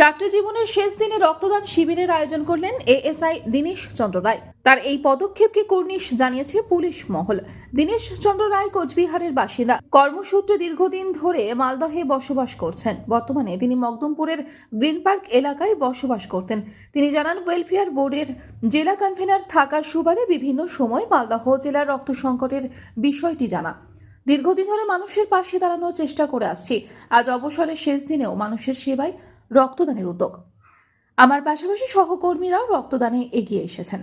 চাকরি জীবনের শেষ দিনে রক্তদান শিবিরের আয়োজন করলেন এএসআই দীনেশ চন্দ্র রায়। তার এই পদক্ষেপকে কর্নিশ জানিয়েছে পুলিশ মহল। দীনেশ চন্দ্র রায় কোচবিহারের বাসিন্দা। কর্মসূত্রে দীর্ঘদিন ধরে মালদহে বসবাস করছেন। বর্তমানে তিনি মকদুমপুরের গ্রিন পার্ক এলাকায় বসবাস করতেন। তিনি জানান, ওয়েলফেয়ার বোর্ডের জেলা কনভেনার থাকার সুবাদে বিভিন্ন সময় মালদহ জেলার রক্ত সংকটের বিষয়টি জানা। দীর্ঘদিন ধরে মানুষের পাশে দাঁড়ানোর চেষ্টা করে আসছি। আজ অবসরের শেষ দিনেও মানুষের সেবায় রক্তদানের উদ্যোগ। আমার পাশাপাশি সহকর্মীরাও রক্তদানে এগিয়ে এসেছেন।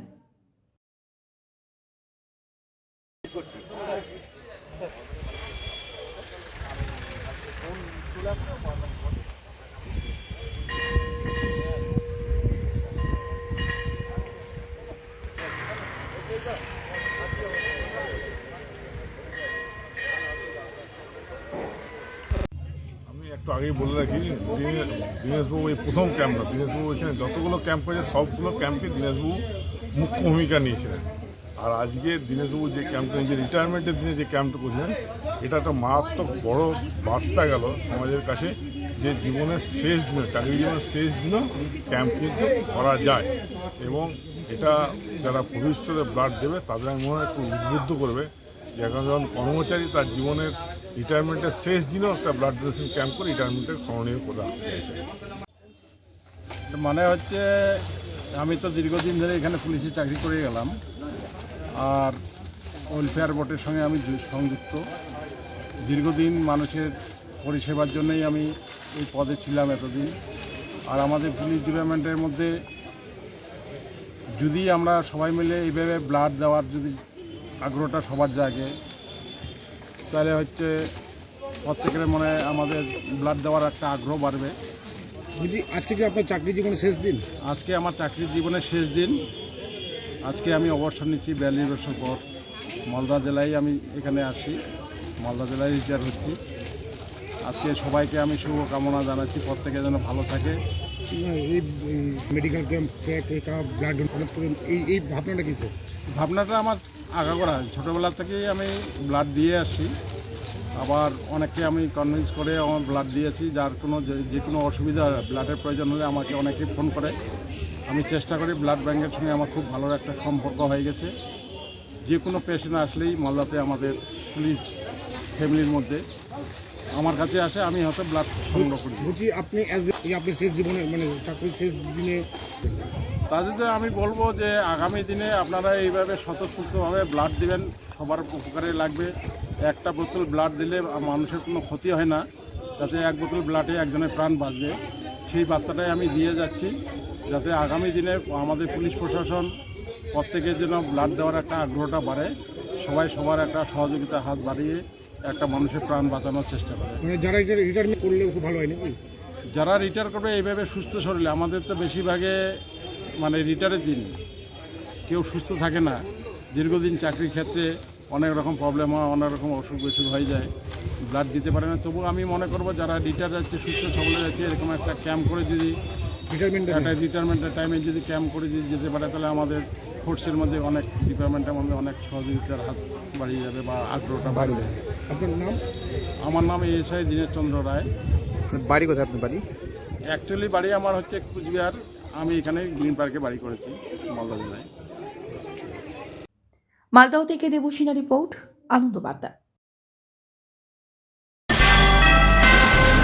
একটু আগেই বলে রাখি দিনে- দীনেশবাবু এই প্রথম ক্যাম্প না দীনেশবাবু এখানে যতগুলো ক্যাম্প হয়েছে, সবগুলো ক্যাম্পে দীনেশবাবু মুখ্য ভূমিকা নিয়েছিলেন। আর আজকে দীনেশবাবু যে ক্যাম্পটা যে রিটায়ারমেন্টের দিনে যে ক্যাম্পটা করছিলেন, এটা একটা মারাত্মক বড় বার্তা গেল সমাজের কাছে যে জীবনের শেষ দিন, চাকরি জীবনের শেষ দিনও ক্যাম্প কিন্তু করা যায়। এবং এটা যারা ভবিষ্যতে ব্লাড দেবে, তাদের আমি মনে হয় একটু উদ্বুদ্ধ করবে। একজন কর্মচারী, তার জীবনের রিটায়ারমেন্টের শেষ দিনেও একটা ব্লাড ডোনেশন ক্যাম্প করে রিটায়ারমেন্টের স্মরণীয় রাখতে চাইছে মানে হচ্ছে, আমি তো দীর্ঘদিন ধরে এখানে পুলিশে চাকরি করে গেলাম। আর ওয়েলফেয়ার বোর্ডের সঙ্গে আমি সংযুক্ত। দীর্ঘদিন মানুষের পরিষেবার জন্যই আমি এই পদে ছিলাম এতদিন। আর আমাদের পুলিশ ডিপার্টমেন্টের মধ্যে যদি আমরা সবাই মিলে এইভাবে ব্লাড দেওয়ার যদি আগ্রহটা সবার জাগে। তাহলে হচ্ছে প্রত্যেকের মনে হয় আমাদের ব্লাড দেওয়ার একটা আগ্রহ বাড়বে। বলছি আজকে কি আপনার চাকরি জীবনের শেষ দিন? আজকে আমার চাকরির জীবনের শেষ দিন। আজকে আমি অবসর নিচ্ছি বিয়াল্লিশ বছর পর। মালদা জেলায় আমি এখানে আসি মালদা জেলায় রিটায়ার হচ্ছি। আজকে সবাইকে আমি শুভকামনা জানাচ্ছি। প্রত্যেকে যেন ভালো থাকে। এই মেডিকেল ক্যাম্প ব্লাড ডোনেট এই এই ভাবনাটা কিসে ভাবনাটা আমার আগাগোড়া ছোটোবেলা থেকেই আমি ব্লাড দিয়ে আসি। আবার অনেককে আমি কনভিন্স করে আমার ব্লাড দিয়েছি, যার কোনো যে- কোনো অসুবিধা ব্লাডের প্রয়োজন হলে আমাকে অনেকে ফোন করে। আমি চেষ্টা করি ব্লাড ব্যাংকের সঙ্গে আমার খুব ভালো একটা সম্পর্ক হয়ে গেছে। যে কোনো পেশেন্ট আসলেই মালদাতে আমাদের পুলিশ ফ্যামিলির মধ্যে। আমার কাছে আসে আমি হয়তো ব্লাড সংগ্রহ করি। বুঝি আপনি আপনি শেষ জীবনে মানে চাকরির শেষ দিনে তাদের আমি বলব যে আগামী দিনে আপনারা এইভাবে স্বতঃস্ফূর্তভাবে ব্লাড দিবেন সবার উপকারে লাগবে। একটা বোতল ব্লাড দিলে মানুষের কোনো ক্ষতি হয় না যাতে এক বোতল ব্লাডে একজনের প্রাণ বাঁচবে। সেই বার্তাটাই আমি দিয়ে যাচ্ছি যাতে আগামী দিনে আমাদের পুলিশ প্রশাসন প্রত্যেকের জন্য ব্লাড দেওয়ার একটা আগ্রহটা বাড়ে। সবাই সবার একটা সহযোগিতার হাত বাড়িয়ে একটা মানুষের প্রাণ বাঁচানোর চেষ্টা করে। মানে যারা রিটায়ারমেন্ট করলে খুব ভালো হয় নাকি? যারা রিটায়ার করবে এইভাবে সুস্থ শরীরে আমাদের তো বেশিরভাগে মানে রিটায়ারের দিন। কেউ সুস্থ থাকে না। দীর্ঘদিন চাকরির ক্ষেত্রে অনেক রকম প্রবলেম হয় অনেক রকম অসুখ বিসুখ হয়ে যায়। ব্লাড দিতে পারে না। তবু আমি মনে করব যারা রিটায়ার যাচ্ছে সুস্থ সবলে যাচ্ছে এরকম একটা ক্যাম্প করে যদি একটা রিটায়ারমেন্টের টাইমে যদি ক্যাম্প করে যদি যেতে পারে তাহলে আমাদের ফোর্সের মধ্যে অনেক ডিপার্টমেন্টের মধ্যে অনেক সহযোগিতার হাত বাড়িয়ে যাবে বা আগ্রহটা বাড়বে। আপনার নাম? আমার নাম এসআই দীনেশ চন্দ্র রায়। বাড়ি কোথায়? আপনার বাড়ি? অ্যাকচুয়ালি বাড়ি আমার হচ্ছে কুচবিহার। আমি এখানে গ্রিন পার্কে বাড়ি করেছি মালদা জেলায়। মালদহ থেকে দেবসিনা রিপোর্ট আনন্দ বার্তা